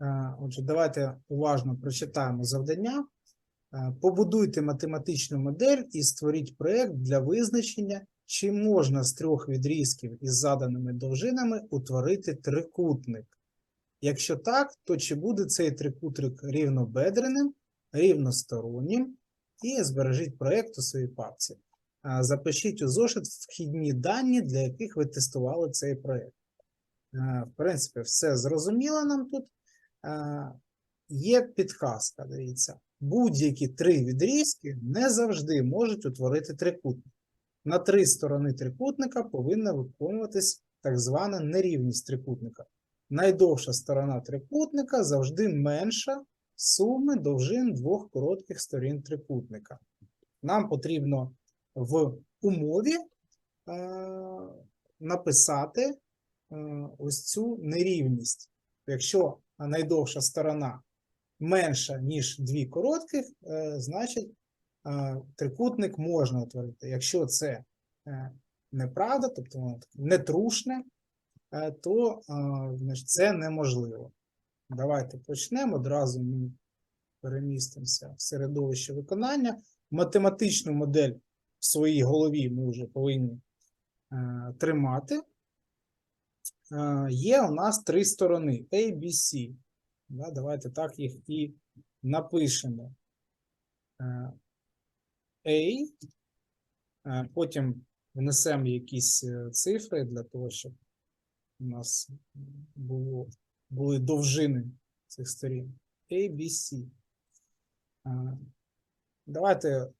Е, Отже, давайте уважно прочитаємо завдання. Е, Побудуйте математичну модель і створіть проєкт для визначення, чи можна з трьох відрізків із заданими довжинами утворити трикутник. Якщо так, то чи буде цей трикутник рівнобедреним, рівностороннім і збережіть проєкт у своїй папці. Е, Запишіть у зошит вхідні дані, для яких ви тестували цей проєкт. В принципі, все зрозуміло нам тут. Е, Є підказка, дивіться. Будь-які три відрізки не завжди можуть утворити трикутник. На три сторони трикутника повинна виконуватись так звана нерівність трикутника. Найдовша сторона трикутника завжди менша суми довжин двох коротких сторін трикутника. Нам потрібно в умові е, написати е, ось цю нерівність. Якщо найдовша сторона менша, ніж дві коротких, е, значить е, трикутник можна утворити. Якщо це е, неправда, тобто воно нетрушне, то значить, це неможливо. Давайте почнемо. Одразу ми перемістимося в середовище виконання. Математичну модель в своїй голові ми вже повинні тримати. Е, Є у нас три сторони A, B, C. Да, давайте так їх і напишемо. Е, A, е, потім внесемо якісь цифри для того, щоб у нас було, були довжини цих сторін. A, B, C. Давайте,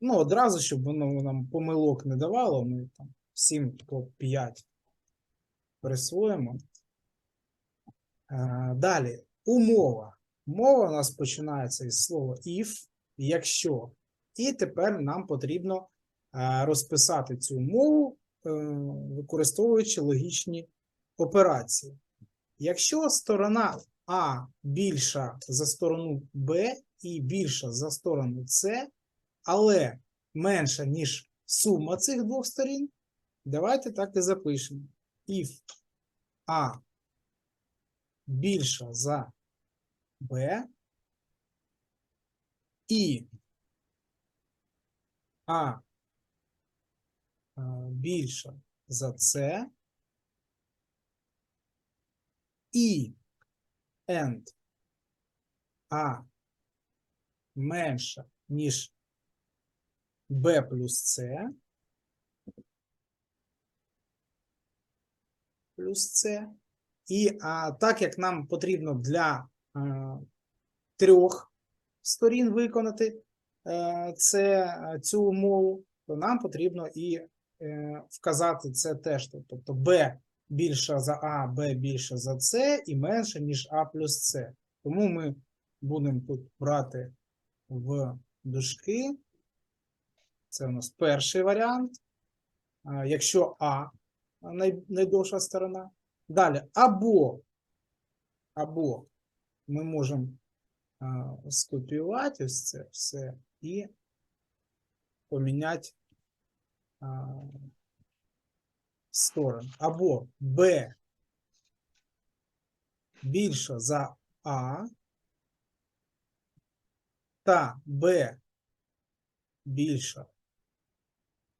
ну, одразу, щоб воно нам помилок не давало, ми там 7 по 5 присвоїмо. Е, Далі, умова. Умова у нас починається із слова if, якщо. І тепер нам потрібно е, розписати цю умову, е, використовуючи логічні операції. Якщо сторона А більша за сторону Б і більша за сторону С, але менша, ніж сума цих двох сторін, давайте так і запишемо. If А більша за Б і А е, більша за С і and А менша, ніж B плюс С плюс С. І а, так як нам потрібно для а, трьох сторін виконати е, це, е, цю умову, то нам потрібно і е, вказати це теж. Тобто B більше за А, Б більше за С і менше, ніж А плюс С. Тому ми будемо тут брати в дужки. Це у нас перший варіант. А, Якщо А найдовша сторона. Далі, або, або ми можемо а, скопіювати ось це все і поміняти а, сторони. Або Б більше за А та Б більше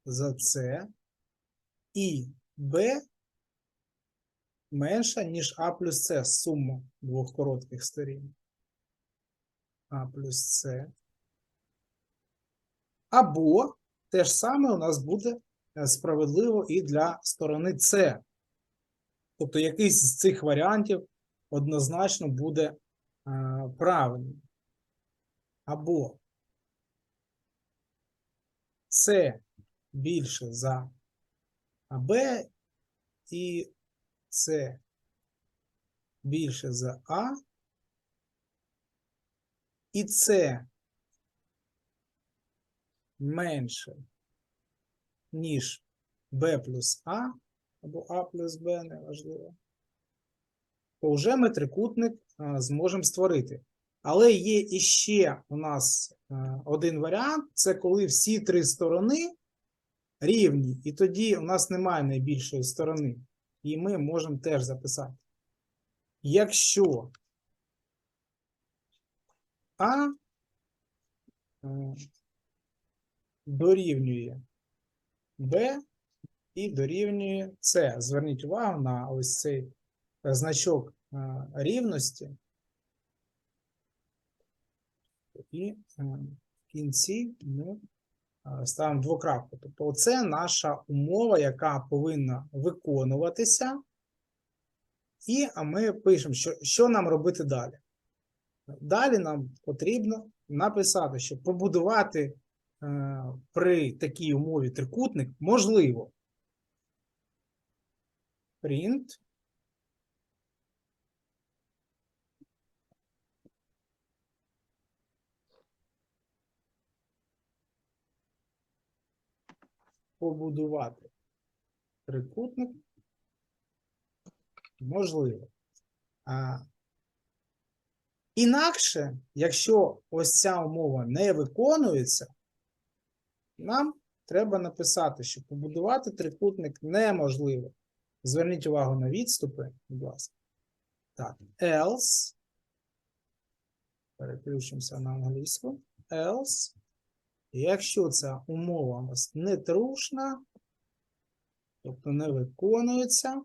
за С і Б менша, ніж А плюс С сума двох коротких сторін. А плюс С. Або те ж саме у нас буде е, справедливо і для сторони С. Тобто якийсь з цих варіантів однозначно буде е, правильним. Або С більше за АБ і С більше за А, і С менше, ніж Б плюс А, або А плюс Б, неважливо, то вже ми трикутник а, зможемо створити. Але є іще у нас а, один варіант: це коли всі три сторони рівні, і тоді у нас немає найбільшої сторони. І ми можемо теж записати. Якщо А е, дорівнює Б і дорівнює С. Зверніть увагу на ось цей е, значок е, рівності. І в кінці ми ставимо двокрапку. Тобто, це наша умова, яка повинна виконуватися. І ми пишемо, що, що нам робити далі. Далі нам потрібно написати, що побудувати е, при такій умові трикутник можливо. Print. Побудувати трикутник можливо. А, інакше, якщо ось ця умова не виконується, нам треба написати, що побудувати трикутник неможливо. Зверніть увагу на відступи, будь ласка. Так, else. Переключимося на англійську. Else. Якщо ця умова у нас не трушна, тобто не виконується,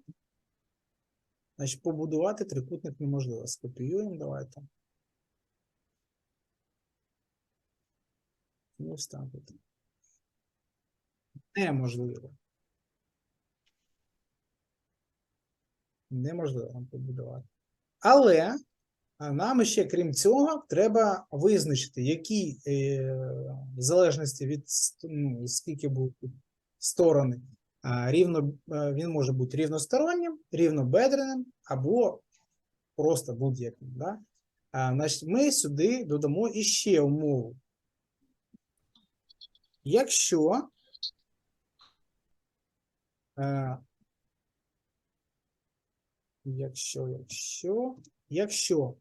значить побудувати трикутник неможливо. Скопіюємо, давайте. І вставити. Неможливо. Неможливо нам побудувати. Але нам ще, крім цього, треба визначити, які е, в залежності від ну, скільки будуть сторони, рівно, е, він може бути рівностороннім, рівнобедреним або просто будь-яким. Да? Значить, ми сюди додамо іще умову. Якщо е, Якщо, якщо, якщо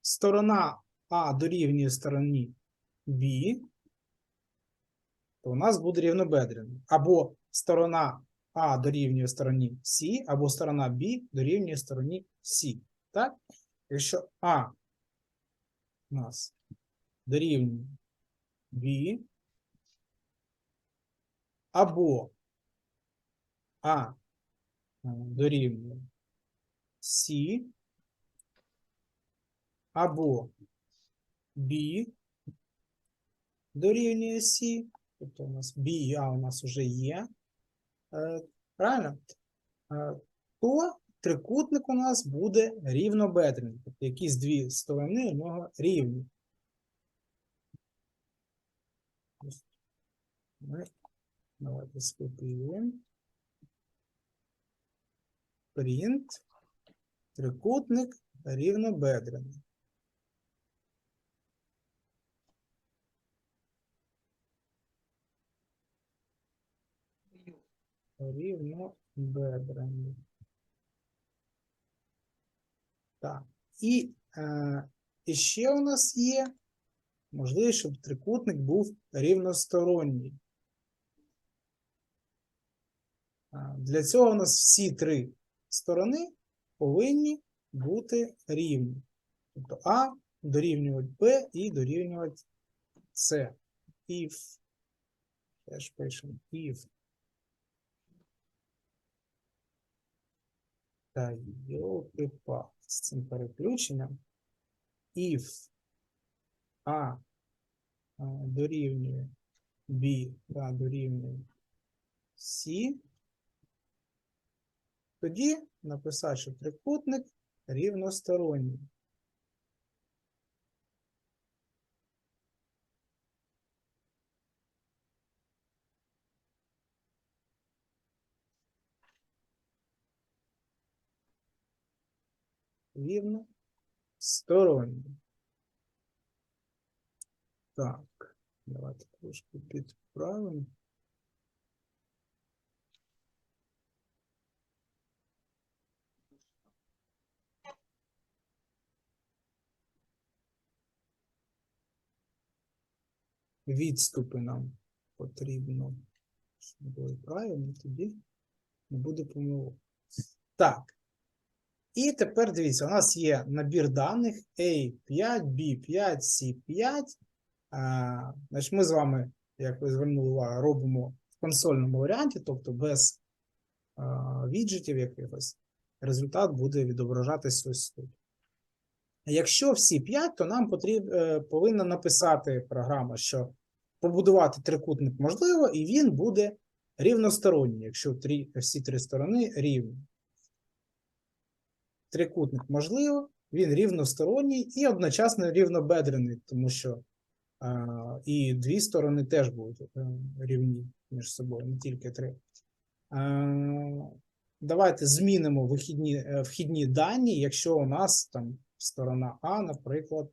сторона А дорівнює стороні Б, то у нас буде рівнобедрена. Або сторона А дорівнює стороні С, або сторона Б дорівнює стороні С. Так? Якщо А у нас дорівнює Б, або А е, дорівнює С або B дорівнює С, тобто у нас B А у нас вже є, е, правильно? Е, То трикутник у нас буде рівнобедрений, тобто якісь дві сторони у нього рівні. Давайте скопіюємо. Print, трикутник рівнобедрений. Рівнобедрений. Так. І, е, і ще у нас є можливість, щоб трикутник був рівносторонній. Для цього у нас всі три сторони повинні бути рівні. Тобто А дорівнювати Б і дорівнювати С. If. Теж пишемо if. Та йолки па з цим переключенням. If а, дорівнює B та дорівнює C, тоді написати, що трикутник рівносторонній. Рівносторонній. Так, давайте трошки підправимо. Відступи нам потрібно. Щоб були правильно, тоді не буде помилок. Так. І тепер дивіться, у нас є набір даних A5, B5, C5. А, значить, ми з вами, як ви звернули увагу, робимо в консольному варіанті, тобто без а, віджитів якихось. Результат буде відображатись ось тут. Якщо всі 5, то нам потріб, е, повинна написати програма, що побудувати трикутник можливо, і він буде рівносторонній, якщо три, всі три сторони рівні. Трикутник можливо, він рівносторонній і одночасно рівнобедрений, тому що е, і дві сторони теж будуть е, рівні між собою, не тільки три. Е, давайте змінимо вихідні, е, вхідні дані, якщо у нас там сторона А, наприклад,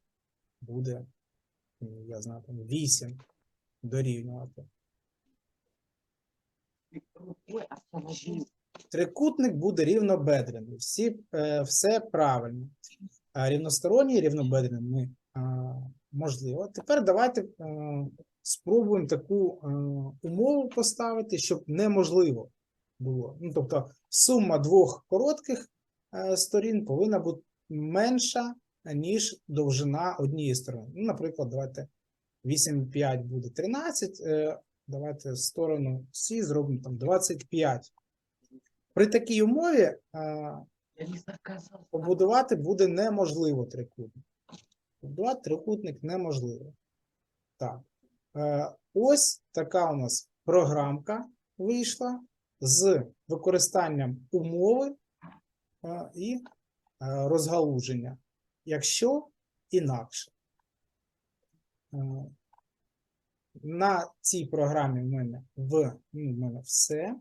буде, я знаю, там 8 дорівнювати. Трикутник буде рівнобедрений. Всі, е, все правильно. А рівносторонній, рівнобедрений можливо. Тепер давайте е, спробуємо таку е, умову поставити, щоб неможливо було. Ну, тобто сума двох коротких сторін повинна бути менша, ніж довжина однієї сторони. Ну, наприклад, давайте 8,5 буде 13. е, Давайте сторону С зробимо там 25. При такій умові е, побудувати буде неможливо трикутник. Побудувати трикутник неможливо. Так. Е, ось така у нас програмка вийшла з використанням умови е, і розгалуження, якщо інакше. На цій програмі в мене в, ну, в мене все.